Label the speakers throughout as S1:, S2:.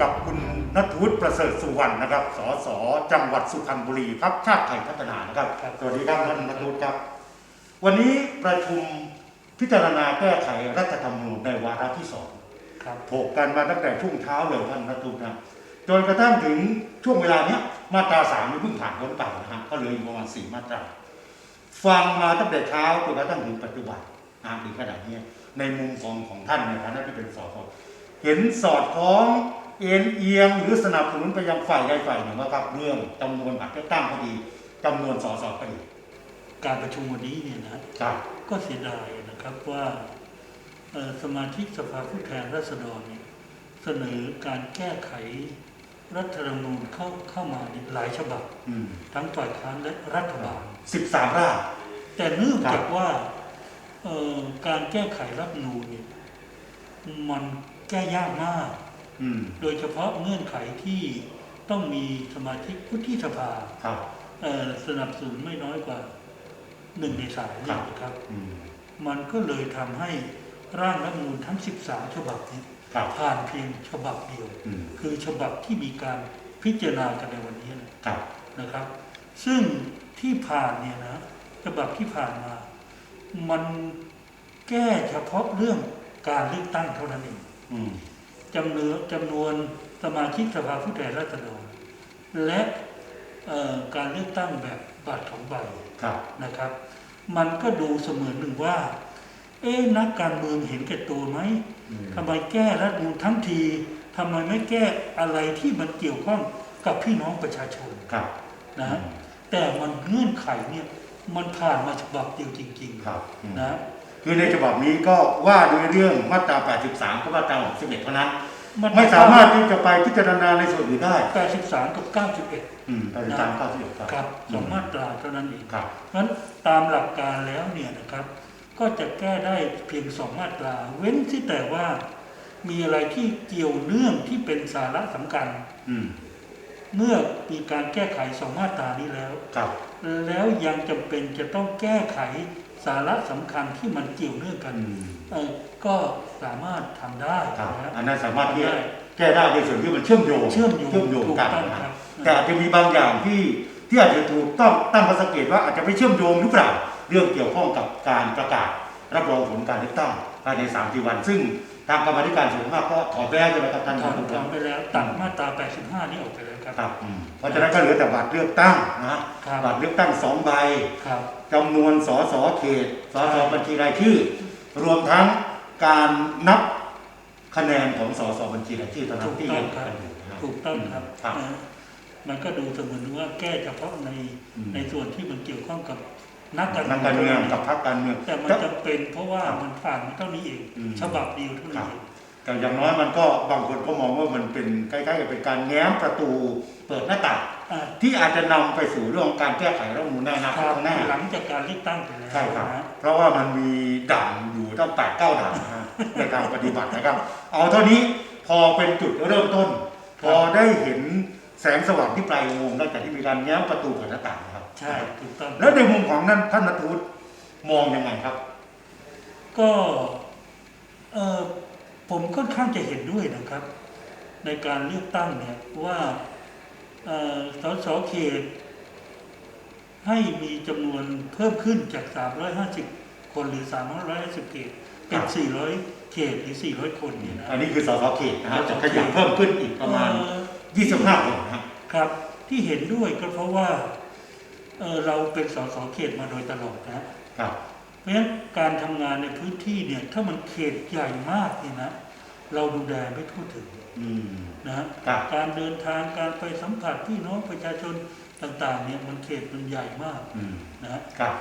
S1: กับคุณนัทวุฒิประเสริฐสุวรรณนะครับ สสจังหวัดสุพรรณบุรีพักชาติไทยพัฒนานะครับ
S2: ครับ
S1: สวัสดีครับท่านนัทวุฒิครับ วันนี้ประชุมพิจารณาแก้ไขรัฐธรรมนูญในวาระที่สอง
S2: ครับ
S1: ถกกันมาตั้งแต่ช่วงเช้าเลยท่านนัทวุฒินะจนกระทั่งถึงช่วงเวลาเนี้ยมาตราสามนี่เพิ่งผ่านพ้นไปนะฮะก็เหลืออยู่ประมาณสี่มาตรา ฟังมาตั้งแต่เช้าจนกระทั่งถึงปัจจุบันนะถึงขนาดนี้ในมุมของของท่านในฐานะที่เป็นสสเห็นสอดคล้อง เอ็นเอียงหรือสนับสนุนไปยังฝ่ายใดฝ่ายหนึ่งว่าครับ เรื่องจำนวนบัตรเลือกตั้งคดีจำนวนสสคดี
S2: การประชุมวันนี้เนี่ยนะครับก็เสียดายนะครับว่าเอ่อสมาชิกสภาผู้แทนราษฎรเนี่ยเสนอการแก้ไขรัฐธรรมนูญเข้าเข้ามาเนี่ยหลายฉบับ
S1: อืม
S2: ทั้งฝ่ายค้านและรัฐบาล
S1: สิบสามร่าง
S2: แต่เนื่อง
S1: ครับ
S2: จากว่าเอ่อการแก้ไขรัฐธรรมนูญเนี่ยมันแก้ยากมาก
S1: อืม
S2: โดยเฉพาะเงื่อนไขที่ต้องมีสมาชิกวุฒิสภา
S1: ครับ
S2: เอ่อสนับสนุนไม่น้อยกว่าหนึ่งในสามเนี่ยนะครับ
S1: อืม
S2: มันก็เลยทำให้ร่างรัฐธรรมนูญทั้ง 13 ฉบับนี้
S1: ครับ
S2: ผ่านเพียงฉบับเดียว
S1: อืม
S2: คือฉบับที่มีการพิจารณากันในวันนี้นะ
S1: ครับ
S2: นะครับ ซึ่งที่ผ่านเนี่ยนะฉบับที่ผ่านมา มันแก้เฉพาะเรื่องการเลือกตั้งเท่านั้นเอง
S1: อืม
S2: จำนวนจำนวนสมาชิกสภาผู้แทนราษฎรและเอ่อการเลือกตั้งแบบบัตรของใบ
S1: ครับ
S2: นะครับ มันก็ดูเสมือนหนึ่งว่า เอ๊ะนักการเมืองเห็นแก่ตัวไหม
S1: อืม
S2: ทำไมแก้รัฐธรรมนูญทั้งทีทำไมไม่แก้อะไรที่มันเกี่ยวข้องกับพี่น้องประชาชน
S1: ครับ
S2: นะฮะแต่มันเงื่อนไขเนี่ยมันผ่านมาฉบับเดียวจริง
S1: ครับอืม
S2: ๆนะ
S1: คือในฉบับนี้ก็ว่าด้วยเรื่องมาตรา 83กับมาตรา 61 เท่านั้น
S2: น
S1: ไม่สามารถที่จะไปพิจารณาในส่วนอื่นได้
S2: 83 กับ 91
S1: อืม83 91 ครับ
S2: ครับสองมาตราเท่านั้นเอง
S1: ครับ
S2: เพราะฉะนั้นตามหลักการแล้วเนี่ยนะครับ ก็จะแก้ได้เพียงสองมาตรา เว้นที่แต่ว่ามีอะไรที่เกี่ยวเนื่องที่เป็นสาระสำคัญ
S1: อืม
S2: เมื่อมีการแก้ไขสองมาตรานี้แล้ว
S1: ครับ
S2: แล้วยังจำเป็นจะต้องแก้ไข สาระสำคัญที่มันเกี่ยวเนื่องกัน
S1: อืม
S2: เออก็สามารถทำได้
S1: ครับ
S2: นะ
S1: อันนั้นสามารถที่
S2: ทำได้
S1: แก้ได้ในส่วนที่มันเชื่อมโยง
S2: เชื่อมโยง
S1: เชื่อมโยง
S2: ถูก
S1: กัน
S2: ต้อง
S1: นะ
S2: ค
S1: ค
S2: รั
S1: รับบแต่อาจจะมีบางอย่างที่ที่อาจจะถูกต้องตั้งข้อสังเกตว่าอาจจะไม่เชื่อมโยงหรือเปล่าเรื่องเกี่ยวข้องกับการประกาศรับรองผลการเลือกตั้งภายใน3ามวัน ซึ่งทางกรรมาธิการสูงมากก็ถอนไปแล้วใช่ไหมครับท่าน
S2: ถอน
S1: ผู้ช
S2: ถอ
S1: ม
S2: นไปแล้วตัดมาตรา85 นี่ออกไปแล้ว ครับ
S1: ครับอืมเพราะฉะนั้นก็เหลือแต่บัตรเลือกตั้งนะครับบัตรเลือกตั้งสองใบ
S2: ครับ
S1: จำนวนสสเขตสสบัญชีรายชื่อ รวมทั้งการนับคะแนนของสสบัญชีรายชื่อเท่านั้นที่ยังกันอยู่นะครับ
S2: ถูกต้องครับ
S1: ครับ
S2: นะมันก็ดูเสมือนว่าแก้เฉพาะใน
S1: อืม
S2: ในส่วนที่มันเกี่ยวข้องกับนักการ
S1: นักการเมืองกับพรรคการเมือง
S2: แต่มัน
S1: แต่
S2: จะเป็นเพราะว่ามันผ่านมาเท่านี้เอง
S1: อืม
S2: ฉบับเดียวเท่า
S1: ครั
S2: นี้
S1: บ
S2: เอง
S1: แต่อย่างน้อยมันก็บางคนก็มองว่ามันเป็นใกล้ๆกับเป็นการแง้มประตูเปิดหน้าต่าง
S2: อ่า
S1: ที่อาจจะนำไปสู่เรื่องของการแก้ไขรัฐธรรมนูญในอนาค
S2: ค
S1: ต
S2: รับ
S1: ข้างหน้า
S2: หลังจากการเลือกตั้งไปแล้ว
S1: ใช่ครับ
S2: นะ
S1: เพราะว่ามันมีด่านอยู่ตั้งแปดเก้าด่านนะฮะในการปฏิบัตินะครับ เอาเท่านี้พอเป็นจุดเริ่มต้น พอได้เห็นแสงสว่างที่ปลายอุโมงค์หลังจากที่มีการแง้มประตูเปิดหน้าต่างนะครับ
S2: ใช่ถูกต้อง
S1: แล้วในมุมของนั้นท่านนัทวุฒิมองยังไงครับ
S2: ก็เออ ผมค่อนข้างจะเห็นด้วยนะครับ ในการเลือกตั้งเนี่ยว่าเอ่อสสเขต ให้มีจำนวนเพิ่มขึ้นจาก 350 คนหรือ 350 เขต เป็น
S1: ครับ
S2: 400 เขตหรือ 400 คนเนี่ยนะ
S1: อันนี้คือสสเขตนะครับจะขยับเพิ่มขึ้นอีกประมาณ
S2: เอ่อ
S1: 25คนนะครับ
S2: ครับที่เห็นด้วยก็เพราะว่าเอ่อเราเป็นสสเขตมาโดยตลอดนะ
S1: ครับ
S2: เพ ราะฉะนั้นการทำงานในพื้นที่เนี่ยถ้ามันเขตใหญ่มากเนี่ยนะเราดูแลไม่ทั่วถึง
S1: อืม
S2: นะฮะ
S1: ครับ
S2: การเดินทางการไปสัมผัสพี่น้องประชาชนต่าง ๆ เนี่ยมันเขตมันใหญ่มาก
S1: อืม
S2: นะฮะ
S1: ครับ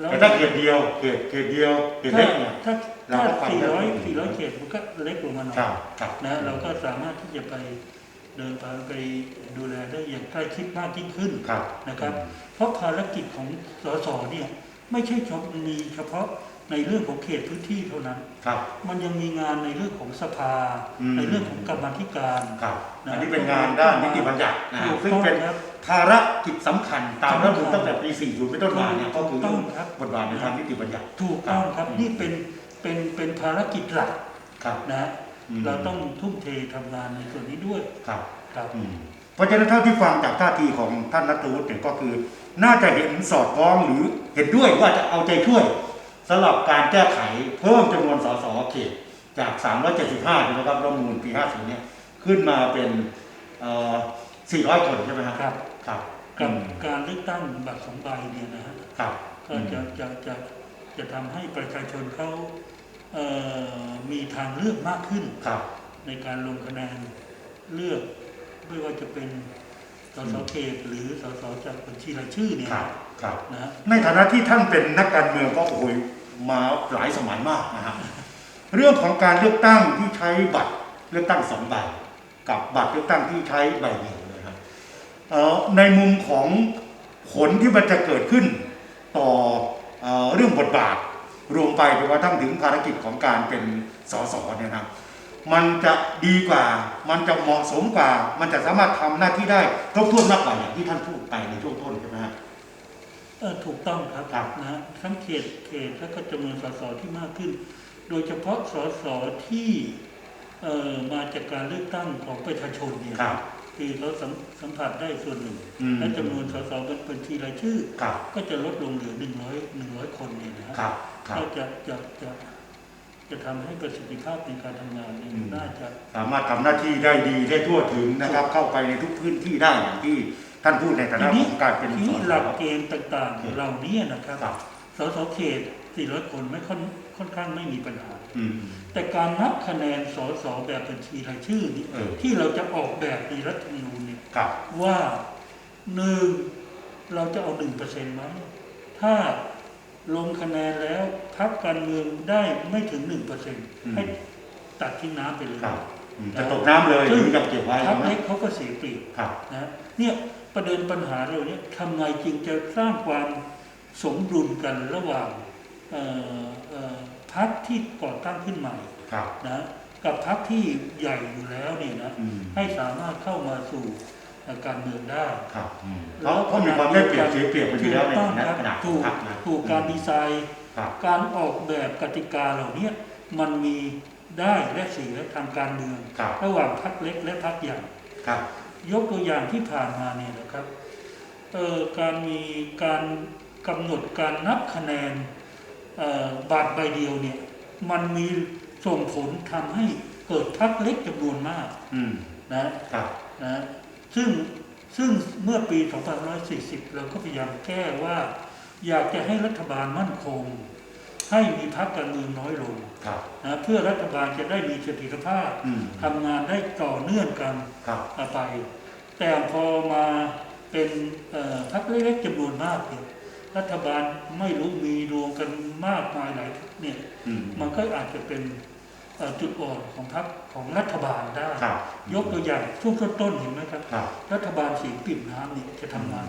S2: แล้ว
S1: แต่ถ้าเขตเดียวเขตเขตเดียวเขต
S2: ถ้า
S1: เล็กเนี่ย
S2: ถ้า
S1: เรา
S2: ถ้า
S1: ก็ไป
S2: สี่
S1: ได้
S2: ร้อย
S1: ไม่ถึง
S2: สี่ร้อยเขตมันก็เล็กลงมาหน่อย
S1: ครับครับ
S2: นะเราก็สามารถที่จะไปเดินทางไปดูแลได้อย่างใกล้ชิดมากยิ่งขึ้น
S1: ครับ
S2: นะครับ เพราะภารกิจของสสเนี่ย ไม่ใช่เฉพาะมีเฉพาะในเรื่องของเขตพื้นที่เท่านั้น
S1: ครับ
S2: มันยังมีงานในเรื่องของสภา
S1: อืม
S2: ในเรื่องของกรรมาธิการ
S1: ครับ
S2: นะ
S1: อันนี้เป็นงานด้านนิติบัญญัตินะ
S2: ถูก
S1: ซึ่ง
S2: ต้อง
S1: เป็น
S2: ครับ
S1: ภารกิจสำคัญตามรัฐธรรมนูญ
S2: สำคัญ
S1: ตั้งแต่ปี 40 เป็นต้นมาเนี่ยก็คือ
S2: ถูกต้องครับ
S1: บทบาทในทางนิติบัญญัติ
S2: ถูกต้องครับ
S1: ครับ
S2: นี่เป็นเป็นเป็นภารกิจหลัก
S1: ครับ
S2: นะ
S1: อืม
S2: เราต้องทุ่มเททำงานในส่วนนี้ด้วย
S1: ครับ
S2: ครับ
S1: อืม เพราะฉะนั้นเท่าที่ฟังจากท่าทีของท่านนัทวุฒิเนี่ยก็คือ น่าจะเห็นสอดคล้องหรือเห็นด้วยว่าจะเอาใจช่วยสำหรับการแก้ไขเพิ่มจำนวนสสเขตจาก 375ใช่ไหมครับรัฐธรรมนูลปี 50 เนี่ยขึ้นมาเป็นเอ่อ400 คนใช่ไหมครับ
S2: ครับ
S1: ครับ
S2: กับ
S1: อืม
S2: การเลือกตั้งบัตรสองใบเนี่ยนะฮะ
S1: ครับ
S2: ก็จะจะจะจะทำให้ประชาชนเขาเอ่อมีทางเลือกมากขึ้น
S1: ครับ
S2: ในการลงคะแนนเลือก ไม่ว่าจะเป็นสสเขตหรือสสจากบัญชีรายชื่อเนี่ย
S1: ครับครับ
S2: นะฮะ
S1: ในฐานะที่ท่านเป็นนักการเมืองก็โอ้ยมาหลายสมัยมากนะครับเรื่องของการเลือกตั้งที่ใช้บัตรเลือกตั้งสองใบกับบัตรเลือกตั้งที่ใช้ใบเดียวเลยครับเอ่อในมุมของผลที่มันจะเกิดขึ้นต่อเอ่อเรื่องบทบาทรวมไปไปว่าทั้งถึงภารกิจของการเป็นสสเนี่ยนะครับ มันจะดีกว่า มันจะเหมาะสมกว่า มันจะสามารถทำหน้าที่ได้ครบถ้วนมากกว่าอย่างที่ท่านพูดไปในช่วงต้นใช่ไหมครับ
S2: เออถูกต้องครับ
S1: ครับ
S2: นะฮะทั้งเขตเขตแล้วก็จำนวนสสที่มากขึ้น โดยเฉพาะสสที่เอ่อมาจากการเลือกตั้งของประชาชนเนี่ย
S1: ครับ
S2: คือเขาสัมสัมผัสได้ส่วนหนึ่ง
S1: อืม
S2: และจำนวนสสบัญชีรายชื่อ
S1: ครับ
S2: ก็จะลดลงเหลือหนึ่งร้อยหนึ่งร้อยคนเนี่ยนะฮะ
S1: ครับครับ
S2: ก็จะจะจะ จะทำให้ประสิทธิภาพในการทำงานเนี่ย
S1: อืม
S2: น่าจะ
S1: สามารถทำหน้าที่ได้ดีได้ทั่วถึงนะครับ เข้าไปในทุกพื้นที่ได้อย่างที่ท่านพูดในฐา
S2: ที
S1: นะ
S2: นี้
S1: ของการเป็น
S2: ที
S1: ส
S2: นี้
S1: ส
S2: หลักเกณฑ์ต่าง
S1: ครับ
S2: ๆเหล่านี้นะครับ
S1: ครับ
S2: สสเขต400คนไม่ค่อนค่อนข้างไม่มีปัญหา
S1: อืม
S2: แต่การนับคะแนนสสแบบบัญชีรายชื่อนี่
S1: เออ
S2: ที่เราจะออกแบบในรัฐธรรมนูญเนี่ย
S1: ครับ
S2: ว่าหนึ่งเราจะเอาหนึ่งเปอร์เซ็นต์ไหมถ้า ลงคะแนนแล้วพักการเมืองได้ไม่ถึงหนึ่งเปอร์เซ็นต์
S1: อืม
S2: ให้ตัดทิ้งน้ำไปเลย
S1: ครับอืมจะตกน้ำเลยหรือจะเก็บไว้
S2: พั
S1: ใช่
S2: ก
S1: ไหม
S2: เล็กเขาก็เสียเปรียบ
S1: ครับ
S2: นะเนี่ยประเด็นปัญหาเราเนี่ยทำไงจึงจะสร้างความสมดุลกันระหว่างเอ่อเอ่อพักที่ก่อตั้งขึ้นใหม่
S1: ครับ
S2: นะกับพักที่ใหญ่อยู่แล้วเนี่ยนะ
S1: อืม
S2: ให้สามารถเข้ามาสู่ เอ่อการเมืองได้
S1: ครับอืมเพราะเพราะมีความได้เปรียบเสียเปรียบมันอยู่แล้วใน
S2: ถูกต้อง
S1: ใน
S2: ครับ
S1: ขนาดขอ
S2: ถู
S1: ง
S2: ก
S1: พรรคนะ
S2: ถูกการดีไซน์
S1: ครับ
S2: การออกแบบกติกาเหล่านี้มันมีได้และเสียทางการเมือง
S1: ครับ
S2: ระหว่างพักเล็กและพักใหญ่
S1: ครับ
S2: ยกตัวอย่างที่ผ่านมาเนี่ยนะครับเอ่อการมีการกำหนดการนับคะแนนเอ่อบาทใบเดียวเนี่ยมันมีส่งผลทำให้เกิดพักเล็กจำนวนมาก
S1: อืม
S2: นะครับนะ ซึ่งซึ่งเมื่อปี 2540 เราก็พยายามแก้ว่า อยากจะให้รัฐบาลมั่นคง ให้มีพักการเมืองน้อยลง
S1: ครับ
S2: นะเพื่อรัฐบาลจะได้มีเสถียรภาพ
S1: อืม
S2: ทำงานได้ต่อเนื่องกัน
S1: ครับ
S2: ไป แต่พอมาเป็นเอ่อพรรคเล็กๆจำนวนมากเนี่ยรัฐบาลไม่รู้มีรวมกันมากมายหลายพรรคเนี่ย
S1: อืม
S2: มันก็อาจจะเป็นเอ่อ จุดอ่อนของพรรคของรัฐบาลได้
S1: ครับ
S2: ยกตัวอย่างช่วงต้นๆเห็นไหมครับ
S1: ครับ
S2: รัฐบาลสีปิ่มน้ำเนี่ยจะทำงาน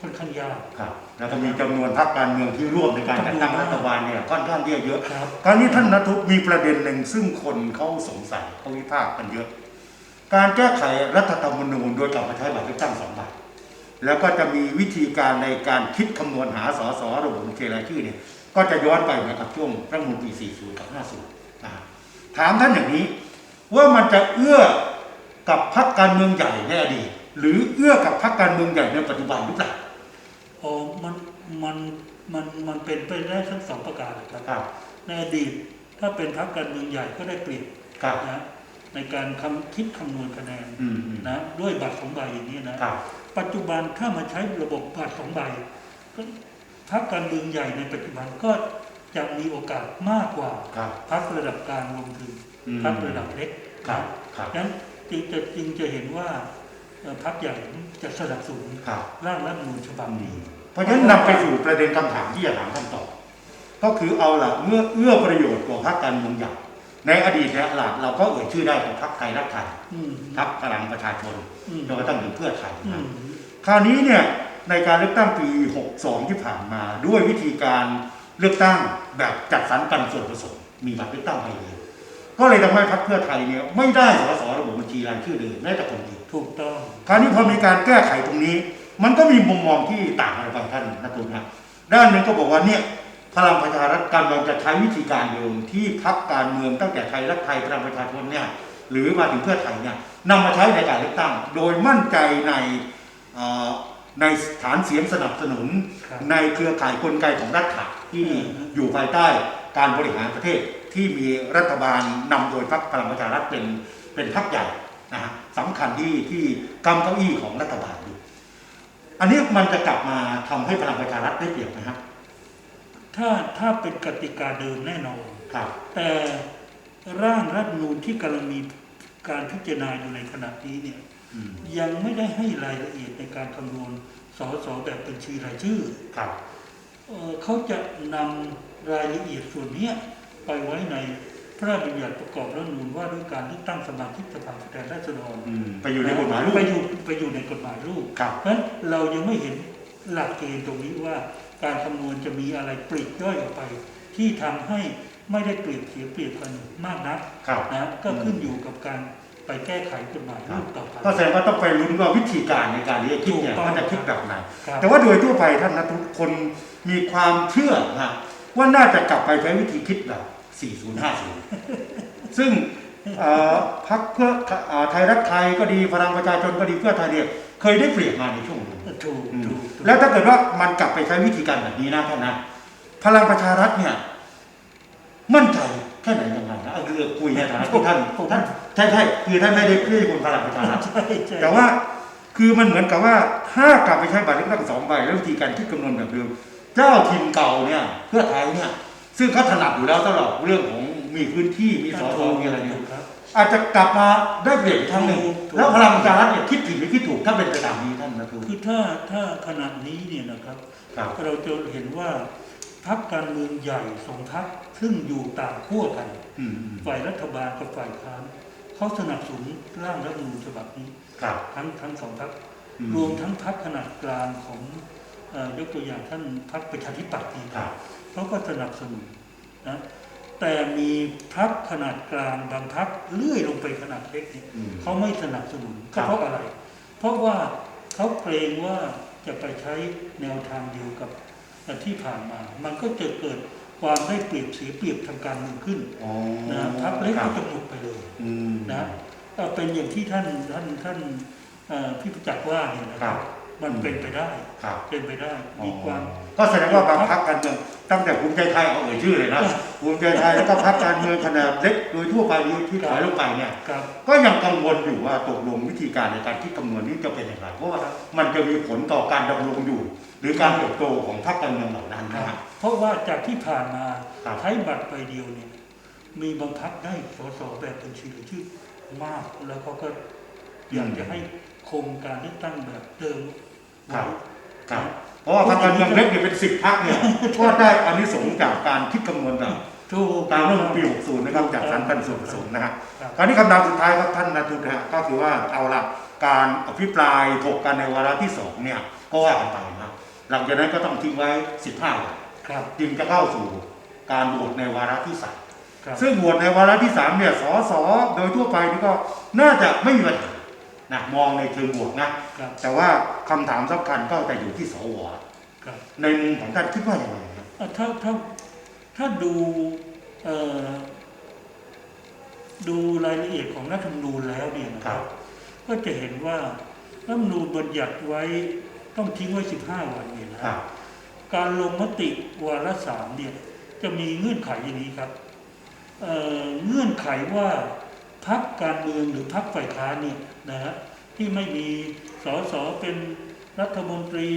S2: ค่อนข้างยาก
S1: ครับแล้วก็มีจำนวนพรรคการเมืองที่ร่วมในการจัดตั้งรัฐบาลเนี่ยค่อนข้างที่จะเยอะ
S2: ครับ
S1: คราวนี้ท่านนัทุมีประเด็นหนึ่งซึ่งคนเขาสงสัยเขาวิพากษ์กันเยอะ การแก้ไขรัฐธรรมนูญโดยกลับมาใช้บัตรเลือกตั้งสองใบแล้วก็จะมีวิธีการในการคิดคำนวณหาสสระบบบัญชีรายชื่อเนี่ยก็จะย้อนไปเหมือนกับช่วงรัฐธรรมนูญปี40 กับ 50นะครับ ถามท่านอย่างนี้ ว่ามันจะเอื้อกับพรรคการเมืองใหญ่ในอดีตหรือเอื้อกับพรรคการเมืองใหญ่ในปัจจุบันหรือเปล่า
S2: โอ้มันมันมันมันเป็นไปได้ทั้งสองประการนะครับ
S1: ครับ
S2: ในอดีตถ้าเป็นพรรคการเมืองใหญ่ก็ได้เปรียบ
S1: ครับ
S2: นะในการคำคิดคำนวณคะแนน
S1: อืมอืม
S2: นะด้วยบัตรสองใบอย่างนี้นะ
S1: ครับ
S2: ปัจจุบันถ้ามาใช้ระบบบัตรสองใบก็พรรคการเมืองใหญ่ในปัจจุบันก็ จะมีโอกาสมากกว่า
S1: ครับ
S2: พรรคระดับกลางรวมถึง
S1: อืม
S2: พรรคระดับเล็ก
S1: ครับ
S2: นะครับนั้นจึงจะจึงจะเห็นว่าเอ่อพรรคใหญ่จะสนับสนุน
S1: ครับ
S2: ร่างรัฐธรรมนูญฉบับนี้
S1: เพราะฉะนั้นนำไปสู่ประเด็นคำถามที่จะถามท่านต่อ ก็คือเอาล่ะเมื่อเอื้อประโยชน์ของพรรคการเมืองใหญ่ในอดีตเนี่ยหลักเราก็เอ่ยชื่อได้ของพรรคไทยรักไทย
S2: อืม
S1: พรรคพลังประชาชน
S2: อืม
S1: จนกระทั่งถึงเพื่อไทย
S2: อื
S1: นะ
S2: ม
S1: คราวนี้เนี่ยในการเลือกตั้งปี 62 ที่ผ่านมาด้วยวิธีการ เลือกตั้งแบบจัดสรรปันส่วนผสมมีบัตรเลือกตั้งใบเดียวก็เลยทำให้พรรคเพื่อไทยเนี่ยไม่ได้สสระบบบัญชีรายชื่อเลยแม้แต่คนเดียว
S2: ถูกต้อง
S1: คราวนี้พอมีการแก้ไขตรงนี้ มันก็มีมุมมองที่ต่างกันไปท่านนักตุนครับด้านหนึ่งก็บอกว่าเนี่ยพลังประชารัฐกำลังจะใช้วิธีการเดิมที่พักการเมืองตั้งแต่ไทยรักไทยพลังประชาชนเนี่ยหรือมาถึงเพื่อไทยเนี่ยนำมาใช้ในการเลือกตั้ง โดยมั่นใจในเอ่อ ในฐานเสียงสนับสนุน
S2: ครับ
S1: ในเครือข่ายกลไกของรัฐะที่
S2: อืม
S1: อยู่ภายใต้การบริหารประเทศที่มีรัฐบาลนำโดยพรรคพลังประชารัฐเป็นเป็นพรรคใหญ่นะฮะสำคัญที่ที่กำเก้าอี้ของรัฐบาลอยู่อันนี้มันจะกลับมาทำให้พลังประชารัฐได้เปรียบไหมครับ
S2: ถ้าถ้าเป็นกติกาเดิมแน่นอน
S1: ครับ
S2: แต่ร่างรัฐธรรมนูญที่กำลังมีการพิจารณาอยู่ในขณะนี้เนี่ย
S1: อืม
S2: ยังไม่ได้ให้รายละเอียดในการคำนวณสสแบบบัญชีรายชื่อ
S1: ครับ
S2: เอ่อเขาจะนำรายละเอียดส่วนเนี้ยไปไว้ในพระราชบัญญัติประกอบรัฐธรรมนูญว่าด้วยการเลือกตั้งสมาชิกสภาผู้แทนราษฎร
S1: อืมไปอยู่ในกฎหมายลูก
S2: ไปอยู่ไปอยู่ในกฎหมายลูก
S1: ครับ
S2: เพราะฉะนั้นเรายังไม่เห็นหลักเกณฑ์ตรงนี้ว่า การคำนวณจะมีอะไรปลีกย่อยออกไป ที่ทำให้ไม่ได้เปรียบเสียเปรียบกันมากนัก
S1: ครับ
S2: นะก็ขึ้นอยู่กับการ ไปแก้ไขกฎหมายลูกต่อไป
S1: ก็แสดงว่าต้องไปลุ้นว่าวิธีการในการเรียกคิดเนี่ย
S2: ถูกต้อง
S1: มันจะคิดแบบไหน
S2: ครับ
S1: แต่ว่าโดยทั่วไปท่านนะทุกคนมีความเชื่อนะว่าน่าจะกลับไปใช้วิธีคิดแบบ 4050 ซึ่งเอ่อพรรคเพื่อเอ่อไทยรักไทยก็ดีพลังประชาชนก็ดีเพื่อไทยเนี่ยเคยได้เปรียบมาในช่วงนั้น
S2: ถูก
S1: อืม
S2: ถูกถูก
S1: แล้วถ้าเกิดว่ามันกลับไปใช้วิธีการแบบนี้นะท่านนะพลังประชารัฐเนี่ย มั่นใจแค่ไหนยังไงนะเอา คือคุยในฐานะที่ท่านท่านใช่ใช่คือท่านไม่ได้คือคนพลังประชารัฐ
S2: ใช่ใช่
S1: แต่ว่าคือมันเหมือนกับว่าถ้ากลับไปใช้บัตรเลือกตั้งสองใบแล้ววิธีการคิดคำนวณแบบเดิมเจ้าถิ่นเก่าเนี่ยเพื่อไทยเนี่ยซึ่งเขาถนัดอยู่แล้วตลอดเรื่องของมีพื้นที่มีสอสอมีอะไรเนี่ย
S2: ครับ
S1: อาจจะกลับมาได้เปรียบอีกครั้งหนึ่ง
S2: ถูกถูก
S1: แล้วพลังประชารัฐเนี่ยคิดผิดหรือคิดถูกถ้าเป็นไปตามนี้ท่านนะทู
S2: คือถ้าถ้าขณะนี้เนี่ยนะครับ
S1: ครับ
S2: เราจะเห็นว่า พักการเมืองใหญ่สองพักซึ่งอยู่ต่างขั้วกัน
S1: อืมอืม
S2: ฝ่ายรัฐบาลกับฝ่ายค้านเขาสนับสนุนร่างรัฐธรรมนูญฉบับนี้
S1: ครับ
S2: ทั้งทั้งสองพัก
S1: อื
S2: รวมทั้งพักขนาดกลางของเออยกตัวอย่างท่านพักประชาธิปัตย์นี่
S1: ครับ
S2: เขาก็สนับสนุนนะแต่มีพักขนาดกลางบางพักเลื่อยลงไปขนาดเล็กเนี่ย
S1: อืม
S2: เขาไม่สนับสนุน
S1: ครั
S2: ก็
S1: บ
S2: เพราะอะไร เพราะว่าเขาเกรงว่าจะไปใช้แนวทางเดียวกับ ที่ผ่านมา มันก็จะเกิดความได้เปรียบเสียเปรียบทางการเมืองขึ้น
S1: อ๋อ
S2: นะพักเล็ก
S1: ครั
S2: ก็
S1: บ
S2: จะหมดไปเลย
S1: อืม
S2: นะก็เป็นอย่างที่ท่านท่านท่านเอ่อพี่ประจักษ์ว่าเนี่ยนะค
S1: ครั
S2: รับ
S1: บ
S2: มันเป็นไปได้
S1: ครับ
S2: เป็นไปได้มีความ
S1: ก็แสดงว่าบางพักการเมืองตั้งแต่ภูมิใจไทยเอาเอ่ยชื่อเลยนะภูมิใจไทยแล้วก็พักการเมืองขนาดเล็กโดยทั่วไปที่ถอยลงไปเนี่ย
S2: ครับ
S1: ก็ยังกังวลอยู่ว่าตกลงวิธีการในการคิดคำนวณนี้จะเป็นอย่างไรเพราะว่ามันจะมีผลต่อการดำรงอยู่ หรือการเติบโตของพรรคการเมืองเหล่านั้นนะฮะ
S2: เพราะว่าจากที่ผ่านมา
S1: ครับ
S2: ใช้บัตรใบเดียวเนี่ยมีบางพักได้สสแบบบัญชีรายชื่อมากแล้วเขาก็อยากจะให้คงการเลือกตั้งแบบเดิมไว้
S1: ครับ เพราะว่าพรรคการเมืองเล็กเนี่ยเป็นสิบพรรคเนี่ยก็ได้อานิสงส์จากการคิดคำนวณแบบ
S2: ถูก
S1: ตามรัฐธรรมนูญปี 60 นะครับ จากสารพันส่วนผสมนะฮะ
S2: ครับ
S1: คราวนี้คำถามสุดท้ายครับท่านนาทุนนะฮะก็คือว่าเอาละการอภิปรายถกกันในวาระที่สองเนี่ยก็ว่ากันไปนะหลังจากนั้นก็ต้องทิ้งไว้ 15วัน
S2: ครับ
S1: จึงจะเข้าสู่การโหวตในวาระที่สาม
S2: ครับ
S1: ซึ่งโหวตในวาระที่สามเนี่ยสสโดยทั่วไปนี่ก็น่าจะไม่มีปัญหา นะมองในเชิงบวกนะ ครับ แต่ว่าคำถามสำคัญก็จะอยู่ที่สว
S2: ครับ
S1: ในมุมของท่านคิดว่าอย่างไรครับ
S2: อะถ้าถ้าถ้าดูเอ่อดูรายละเอียดของรัฐธรรมนูญแล้วเนี่ยนะครับ ก็จะเห็นว่ารัฐธรรมนูญบัญญัติไว้ต้องทิ้งไว้ 15 วันเนี่ยนะ
S1: ครับ
S2: การลงมติวาระสามเนี่ยจะมีเงื่อนไขอย่างนี้ครับเอ่อเงื่อนไขว่า พักการเมืองหรือพักฝ่ายค้านเนี่ยนะฮะที่ไม่มีสสเป็นรัฐมนตรี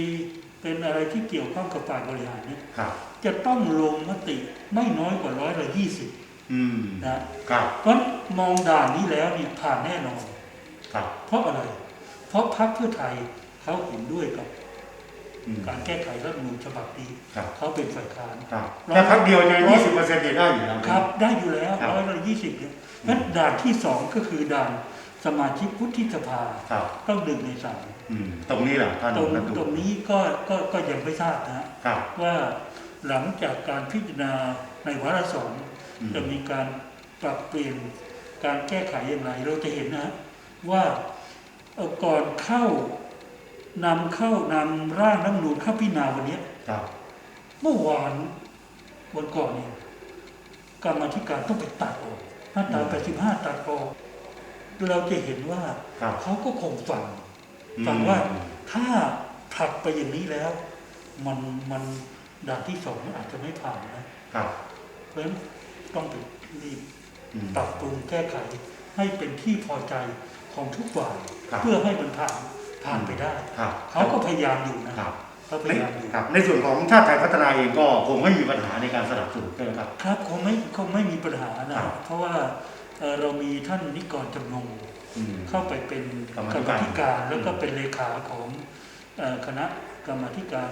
S2: เป็นอะไรที่เกี่ยวข้องกับฝ่ายบริหารเนี่ย
S1: ครับ
S2: จะต้องลงมติไม่น้อยกว่าร้อยละยี่สิบ
S1: อืม
S2: นะ
S1: ครับ
S2: เพราะมองด่านนี้แล้วเนี่ยผ่านแน่นอน
S1: ครับ
S2: เพราะอะไร เพราะพรรคเพื่อไทยเขาเห็นด้วยกับ
S1: อืม
S2: การแก้ไขรัฐธรรมนูญฉบับนี้
S1: ครับ
S2: เขาเป็นฝ่ายค้าน
S1: ครับแค่พักเดียวเนี่ยยี่สิบเปอร์เซ็นต์ได้อยู่แล้ว
S2: ครับ ได้อยู่แล้ว
S1: ครับ
S2: ร้อยละยี่สิบเนี่ยงั้นด่านที่สองก็คือด่านสมาชิกวุฒิสภา
S1: ครับ
S2: ต้องดึงในสาม
S1: อืม ตรงนี้แหละท่าน
S2: ตรง
S1: นันทุ
S2: ตรงนี้ก็ก็ก็ยังไม่ทราบนะ
S1: ครับ
S2: ว่าหลังจากการพิจารณาในวาระสอง
S1: อืม
S2: จะมีการปรับเปลี่ยนการแก้ไขอย่างไร เราจะเห็นนะ ว่าเอ่อก่อนเข้า นำเข้านำร่างรัฐธรรมนูญเข้าพิจารณาวันเนี้ย
S1: ครับ
S2: เมื่อวานวันก่อนเนี่ยกรรมาธิการต้องไปตัดออกมาตรา85 ตัดออกเราจะเห็นว่า
S1: ครับ
S2: เขาก็คงฟัง
S1: อืม
S2: ฟังว่าถ้าผลักไปอย่างนี้แล้ว มันมันด่านที่สองอาจจะไม่ผ่านนะครับเพราะฉะนั้นต้องไปรีบ
S1: อืม
S2: ปรับปรุงแก้ไขให้เป็นที่พอใจของทุกฝ่าย
S1: ครับ
S2: เพื่อให้มันผ่าน ผ่านไปได้
S1: ครับ
S2: เขาก็พยายามอยู่นะครับเขาพ
S1: ใน
S2: ยายามอยู่
S1: ครับ ในส่วนของชาติไทยพัฒนาเองก็คงไม่มีปัญหาในการสนับสนุนใช่ไหมครับ
S2: ครับคงไม่คงไม่มีปัญหา
S1: ครั
S2: นะ
S1: บ
S2: เพราะว่าเอ่อเรามีท่านนิกรจำนง
S1: อืม
S2: เข้าไปเป็น
S1: กรรม
S2: กร
S1: ธิ
S2: ร
S1: การ
S2: มธิการแล้วก็เป็นเลขาของเอ่อคณะกรรมาธิการ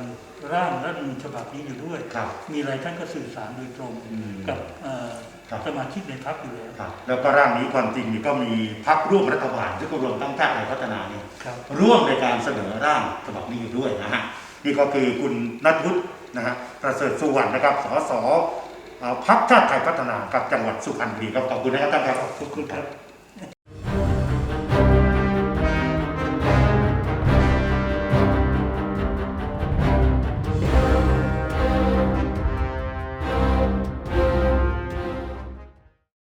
S2: ร่างรัฐธรรมนูญฉบับนี้อยู่ด้วย
S1: ครับ
S2: มีอะไรท่านก็สื่อสารโดยตรง
S1: อืม
S2: กับเอ่อ
S1: ครับ
S2: สมาชิกในพรรคอยู่แล้ว
S1: ครับแล้วก็ร่างนี้ความจริงนี่ก็มีพักร่วมรัฐบาลที่ก็รวมตั้งชาติไทยพัฒนาเนี่ย
S2: ครับ
S1: ร่วมในการเสนอร่างฉบับนี้อยู่ด้วยนะฮะนี่ก็คือคุณนัทวุฒินะฮะประเสริฐสุวรรณนะครับสสเอ่อพรรคชาติไทยพัฒนากับจังหวัดสุพรรณบุรีครับขอบคุณนะครับท่านครับ
S2: ขอบคุณครับ